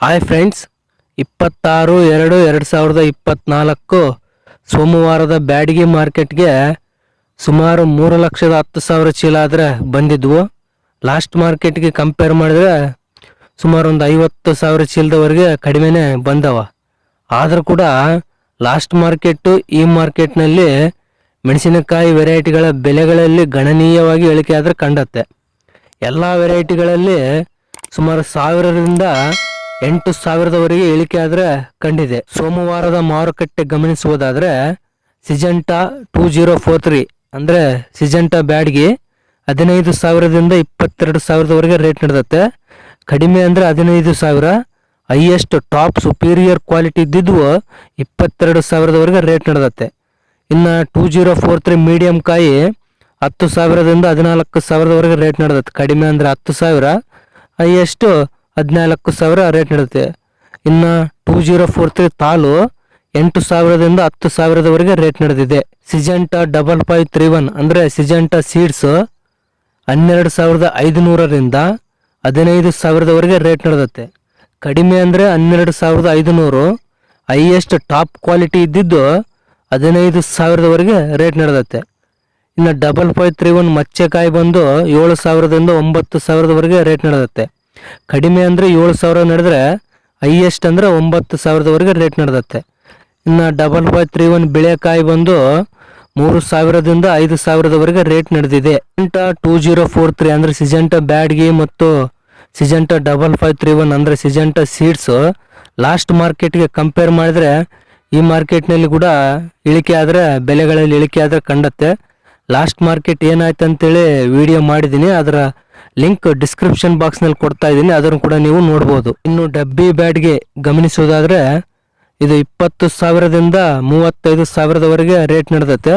Hi friends ಇಪ್ಪತ್ತಾರು ಎರಡು ಎರಡು ಸಾವಿರದ ಇಪ್ಪತ್ತ್ನಾಲ್ಕು ಸೋಮವಾರದ ಬ್ಯಾಡಗಿ ಮಾರ್ಕೆಟ್ಗೆ ಸುಮಾರು ಮೂರು ಲಕ್ಷದ ಹತ್ತು ಸಾವಿರ ಚೀಲ ಆದರೆ ಬಂದಿದ್ವು. ಲಾಸ್ಟ್ ಮಾರ್ಕೆಟ್ಗೆ ಕಂಪೇರ್ ಮಾಡಿದ್ರೆ ಸುಮಾರು ಒಂದು ಐವತ್ತು ಸಾವಿರ ಚೀಲದವರೆಗೆ ಕಡಿಮೆನೇ ಬಂದವ. ಆದರೂ ಕೂಡ ಲಾಸ್ಟ್ ಮಾರ್ಕೆಟು ಈ ಮಾರ್ಕೆಟ್ನಲ್ಲಿ ಮೆಣಸಿನಕಾಯಿ ವೆರೈಟಿಗಳ ಬೆಲೆಗಳಲ್ಲಿ ಗಣನೀಯವಾಗಿ ಇಳಿಕೆ ಆದರೆ ಕಂಡತ್ತೆ. ಎಲ್ಲ ವೆರೈಟಿಗಳಲ್ಲಿ ಸುಮಾರು ಸಾವಿರದಿಂದ ಎಂಟು ಸಾವಿರದವರೆಗೆ ಇಳಿಕೆ ಆದರೆ ಕಂಡಿದೆ. ಸೋಮವಾರದ ಮಾರುಕಟ್ಟೆ ಗಮನಿಸುವುದಾದರೆ Syngenta two zero four three ಅಂದರೆ ಸಿಜೆಂಟಾ ಬ್ಯಾಡ್ಗೆ ಹದಿನೈದು ಸಾವಿರದಿಂದ ಇಪ್ಪತ್ತೆರಡು ಸಾವಿರದವರೆಗೆ ರೇಟ್ ನಡೆದತ್ತೆ. ಕಡಿಮೆ ಅಂದರೆ ಹದಿನೈದು ಸಾವಿರ. ಹೈಯೆಸ್ಟ್ ಟಾಪ್ ಸುಪೀರಿಯರ್ ಕ್ವಾಲಿಟಿ ಇದ್ದಿದ್ದು ಇಪ್ಪತ್ತೆರಡು ಸಾವಿರದವರೆಗೆ ರೇಟ್ ನಡೆದತ್ತೆ. ಇನ್ನು two zero four three medium ಕಾಯಿ ಹತ್ತು ಸಾವಿರದಿಂದ ಹದಿನಾಲ್ಕು ಸಾವಿರದವರೆಗೆ ರೇಟ್ ನಡೆದತ್ತೆ. ಕಡಿಮೆ ಅಂದರೆ ಹತ್ತು ಸಾವಿರ. ಹೈಯೆಸ್ಟು ಹದಿನಾಲ್ಕು ಸಾವಿರ ರೇಟ್ ನಡೆಯುತ್ತೆ ಇನ್ನು ಟೂ ಜೀರೋ ಫೋರ್ ತ್ರೀ ತಾಲು ಎಂಟು ಸಾವಿರದಿಂದ ಹತ್ತು ಸಾವಿರದವರೆಗೆ ರೇಟ್ ನಡೆದಿದೆ. Syngenta double five three one ಅಂದರೆ ಸಿಜೆಂಟಾ ಸೀಡ್ಸ್ ಹನ್ನೆರಡು ಸಾವಿರದ ಐದುನೂರರಿಂದ ಹದಿನೈದು ಸಾವಿರದವರೆಗೆ ರೇಟ್ ನಡೆದತ್ತೆ. ಕಡಿಮೆ ಅಂದರೆ ಹನ್ನೆರಡು ಸಾವಿರದ ಐದುನೂರು. ಹೈಯೆಸ್ಟ್ ಟಾಪ್ ಕ್ವಾಲಿಟಿ ಇದ್ದಿದ್ದು ಹದಿನೈದು ಸಾವಿರದವರೆಗೆ ರೇಟ್ ನಡೆದತ್ತೆ. ಇನ್ನು ಡಬಲ್ ಫೈವ್ ತ್ರೀ ಒನ್ ಮಚ್ಚೆಕಾಯಿ ಬಂದು ಏಳು ಸಾವಿರದಿಂದ ಒಂಬತ್ತು ಸಾವಿರದವರೆಗೆ ರೇಟ್ ನಡೆದತ್ತೆ. ಕಡಿಮೆ ಅಂದರೆ ಏಳು ಸಾವಿರ ನಡೆದ್ರೆ ಹೈಯೆಸ್ಟ್ ಅಂದರೆ ಒಂಬತ್ತು ಸಾವಿರದವರೆಗೆ ರೇಟ್ ನಡೆದತ್ತೆ. ಇನ್ನು ಡಬಲ್ ಫೈವ್ ತ್ರೀ ಒನ್ ಬಿಳೆಕಾಯಿ ಬಂದು ಮೂರು ಸಾವಿರದಿಂದ ಐದು ಸಾವಿರದವರೆಗೆ ರೇಟ್ ನಡೆದಿದೆ. Syngenta two zero four three ಅಂದರೆ ಸಿಜೆಂಟ ಬ್ಯಾಡ್ಗಿ ಮತ್ತು Syngenta double five three one ಅಂದರೆ ಸಿಜೆಂಟ ಸೀಡ್ಸು ಲಾಸ್ಟ್ ಮಾರ್ಕೆಟ್ಗೆ ಕಂಪೇರ್ ಮಾಡಿದ್ರೆ ಈ ಮಾರ್ಕೆಟ್ನಲ್ಲಿ ಕೂಡ ಇಳಿಕೆ ಆದರೆ, ಬೆಲೆಗಳಲ್ಲಿ ಇಳಿಕೆ ಆದರೆ ಕಂಡತ್ತೆ. ಲಾಸ್ಟ್ ಮಾರ್ಕೆಟ್ ಏನಾಯ್ತು ಅಂತೇಳಿ ವಿಡಿಯೋ ಮಾಡಿದ್ದೀನಿ. ಅದರ ಲಿಂಕ್ ಡಿಸ್ಕ್ರಿಪ್ಷನ್ ಬಾಕ್ಸ್ನಲ್ಲಿ ಕೊಡ್ತಾ ಇದ್ದೀನಿ, ಅದನ್ನು ಕೂಡ ನೀವು ನೋಡ್ಬೋದು. ಇನ್ನು ಡಬ್ಬಿ ಬ್ಯಾಡ್ಗೆ ಗಮನಿಸೋದಾದ್ರೆ ಇದು ಇಪ್ಪತ್ತು ಸಾವಿರದಿಂದ ಮೂವತ್ತೈದು ಸಾವಿರದವರೆಗೆ ರೇಟ್ ನಡೆದತ್ತೆ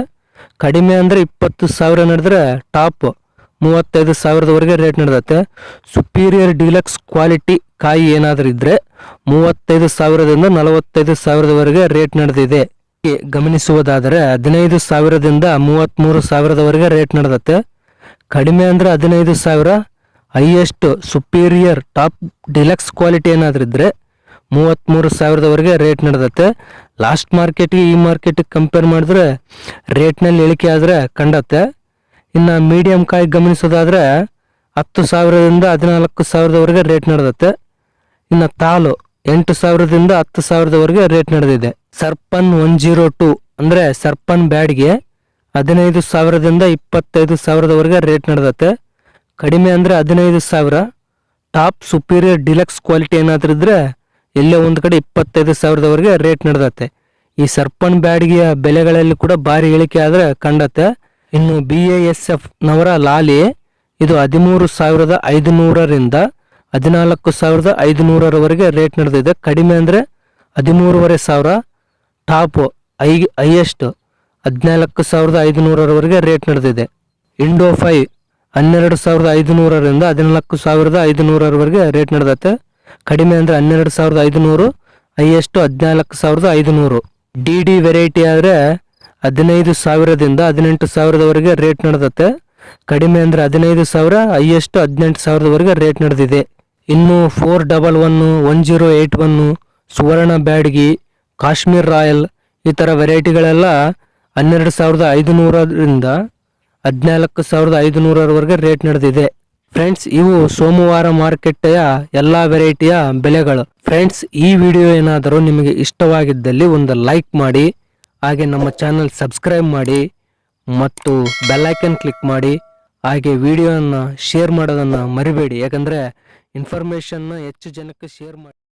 ಕಡಿಮೆ ಅಂದರೆ ಇಪ್ಪತ್ತು ಸಾವಿರ ನಡೆದ್ರೆ ಟಾಪ್ ಮೂವತ್ತೈದು ಸಾವಿರದವರೆಗೆ ರೇಟ್ ನಡೆದತ್ತೆ ಸುಪೀರಿಯರ್ ಡಿಲಕ್ಸ್ ಕ್ವಾಲಿಟಿ ಕಾಯಿ ಏನಾದರೂ ಇದ್ರೆ, ಮೂವತ್ತೈದು ಸಾವಿರದಿಂದ ನಲವತ್ತೈದು ಸಾವಿರದವರೆಗೆ ರೇಟ್ ನಡೆದಿದೆ. ಗಮನಿಸುವುದಾದರೆ, ಹದಿನೈದು ಸಾವಿರದಿಂದ ಮೂವತ್ತ್ಮೂರು ಸಾವಿರದವರೆಗೆ ರೇಟ್ ನಡೆದತ್ತೆ ಕಡಿಮೆ ಅಂದರೆ ಹದಿನೈದು ಸಾವಿರ. Highest superior top deluxe quality ಏನಾದರೂ ಇದ್ದರೆ ಮೂವತ್ತ್ಮೂರು ಸಾವಿರದವರೆಗೆ ರೇಟ್ ನಡೆದತ್ತೆ. ಲಾಸ್ಟ್ ಮಾರ್ಕೆಟ್ಗೆ ಈ ಮಾರ್ಕೆಟಿಗೆ ಕಂಪೇರ್ ಮಾಡಿದ್ರೆ ರೇಟ್ನಲ್ಲಿ ಇಳಿಕೆ ಆದರೆ ಕಂಡತ್ತೆ. ಇನ್ನು ಮೀಡಿಯಂ ಕಾಯಿ ಗಮನಿಸೋದಾದ್ರೆ ಹತ್ತು ಸಾವಿರದಿಂದ ಹದಿನಾಲ್ಕು ಸಾವಿರದವರೆಗೆ ರೇಟ್ ನಡೆದತ್ತೆ. ಇನ್ನು ತಾಲು ಎಂಟು ಸಾವಿರದಿಂದ ಹತ್ತು ಸಾವಿರದವರೆಗೆ ರೇಟ್ ನಡೆದಿದೆ. ಸರ್ಪನ್ ಒನ್ ಜೀರೋ ಟು ಅಂದರೆ ಸರ್ಪನ್ ಬ್ಯಾಡ್ಗೆ ಹದಿನೈದು ಸಾವಿರದಿಂದ ಇಪ್ಪತ್ತೈದು ಸಾವಿರದವರೆಗೆ ರೇಟ್ ನಡೆದತ್ತೆ ಕಡಿಮೆ ಅಂದರೆ ಹದಿನೈದು ಸಾವಿರ. ಟಾಪ್ ಸುಪೀರಿಯರ್ ಡಿಲಕ್ಸ್ ಕ್ವಾಲಿಟಿ ಏನಾದರೂ ಇದ್ದರೆ ಎಲ್ಲೇ ಒಂದು ಕಡೆ ಇಪ್ಪತ್ತೈದು ಸಾವಿರದವರೆಗೆ ರೇಟ್ ನಡೆದತ್ತೆ ಈ ಸರ್ಪನ್ ಬ್ಯಾಡ್ಗಿಯ ಬೆಲೆಗಳಲ್ಲಿ ಕೂಡ ಭಾರಿ ಇಳಿಕೆ ಆದರೆ ಕಂಡತ್ತೆ ಇನ್ನು ಬಿ ಎ ಎಸ್ ಎಫ್ ನವರ ಲಾಲಿ ಇದು ಹದಿಮೂರು ಸಾವಿರದ ಐದುನೂರರಿಂದ ಹದಿನಾಲ್ಕು ಸಾವಿರದ ಐದುನೂರರವರೆಗೆ ರೇಟ್ ನಡೆದಿದೆ ಕಡಿಮೆ ಅಂದರೆ ಹದಿಮೂರುವರೆ ಸಾವಿರ. ಟಾಪ್ ಐ ಹೈಯೆಸ್ಟ್ ಹದಿನಾಲ್ಕು ಸಾವಿರದ ಐದುನೂರರವರೆಗೆ ರೇಟ್ ನಡೆದಿದೆ. ಇಂಡೋ ಫೈವ್ ಹನ್ನೆರಡು ಸಾವಿರದ ಐದುನೂರರಿಂದ ಹದಿನಾಲ್ಕು ಸಾವಿರದ ಐದುನೂರರವರೆಗೆ ರೇಟ್ ನಡೆದತ್ತೆ ಕಡಿಮೆ ಅಂದರೆ ಹನ್ನೆರಡು ಸಾವಿರದ ಐದುನೂರು ಹೈಯೆಸ್ಟು ಹದಿನಾಲ್ಕು ಸಾವಿರದ ಐದುನೂರು. ಡಿ ಡಿ ವೆರೈಟಿ ಆದರೆ ಹದಿನೈದು ಸಾವಿರದಿಂದ ಹದಿನೆಂಟು ಸಾವಿರದವರೆಗೆ ರೇಟ್ ನಡೆದತ್ತೆ ಕಡಿಮೆ ಅಂದರೆ ಹದಿನೈದು ಸಾವಿರ ಹೈಯೆಸ್ಟು ಹದಿನೆಂಟು ಸಾವಿರದವರೆಗೆ ರೇಟ್ ನಡೆದಿದೆ. ಇನ್ನು four double one one zero eight one Suvarna Byadgi, Kashmir Royal ಈ ಥರ ವೆರೈಟಿಗಳೆಲ್ಲ ಹನ್ನೆರಡು ಸಾವಿರದ ಐದುನೂರರಿಂದ ಹದಿನಾಲ್ಕು ಸಾವಿರದ ಐದುನೂರರವರೆಗೆ ರೇಟ್ ನಡೆದಿದೆ. ಫ್ರೆಂಡ್ಸ್, ಇವು ಸೋಮವಾರ ಮಾರುಕಟ್ಟೆಯ ಎಲ್ಲ ವೆರೈಟಿಯ ಬೆಲೆಗಳು. ಫ್ರೆಂಡ್ಸ್, ಈ ವಿಡಿಯೋ ಏನಾದರೂ ನಿಮಗೆ ಇಷ್ಟವಾಗಿದ್ದಲ್ಲಿ ಒಂದು ಲೈಕ್ ಮಾಡಿ, ಹಾಗೆ ನಮ್ಮ ಚಾನಲ್ ಸಬ್ಸ್ಕ್ರೈಬ್ ಮಾಡಿ, ಮತ್ತು ಬೆಲ್ಲೈಕನ್ ಕ್ಲಿಕ್ ಮಾಡಿ, ಹಾಗೆ ವಿಡಿಯೋನ ಶೇರ್ ಮಾಡೋದನ್ನು ಮರಿಬೇಡಿ. ಯಾಕಂದರೆ, ಇನ್ಫಾರ್ಮೇಷನ್ನ ಹೆಚ್ಚು ಜನಕ್ಕೆ ಶೇರ್ ಮಾಡಿ